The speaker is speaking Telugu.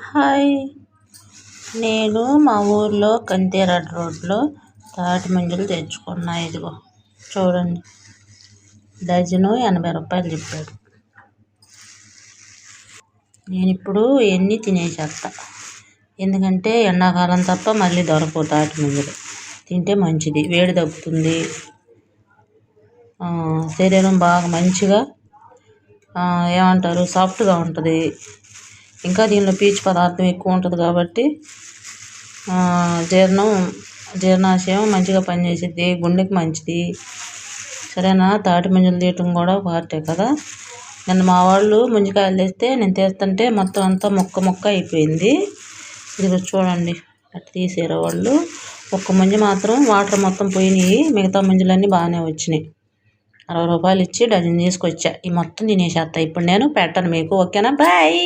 హాయ్. నేను మా ఊర్లో కంతేరాడ్ రోడ్లో తాటి మంజులు తెచ్చుకున్నా ఇదిగో. చూడండి. డజను ఎనభై రూపాయలు చెప్పాడు. నేను ఇప్పుడు ఎన్ని తినేసేస్తా ఎందుకంటే ఎండాకాలం తప్ప మళ్ళీ దొరకవు తాటి మంజులు. తింటే మంచిది వేడి తగ్గుతుంది. శరీరం బాగా మంచిగా ఏమంటారు సాఫ్ట్గా ఉంటుంది. ఇంకా దీనిలో పీచు పదార్థం ఎక్కువ ఉంటుంది కాబట్టి జీర్ణం జీర్ణాశయం మంచిగా పనిచేసిద్ది గుండెకి మంచిది. సరేనా? తాటి ముంజలు తీయటం కూడా పార్టే కదా? నిన్న మా వాళ్ళు ముంజకాయలు తెస్తే నేను తీస్తుంటే మొత్తం అంతా మొక్క మొక్క అయిపోయింది. ఇది చూడండి అట్లా తీసారు వాళ్ళు. ఒక్క ముంజ మాత్రం వాటర్ మొత్తం పోయినాయి మిగతా ముంజలన్నీ బాగానే వచ్చినాయి. అరవై రూపాయలు ఇచ్చి డజన్ తీసుకొచ్చా. ఈ మొత్తం తినేసేస్తా ఇప్పుడు నేను పెట్టను మీకు ఓకేనా? బాయ్!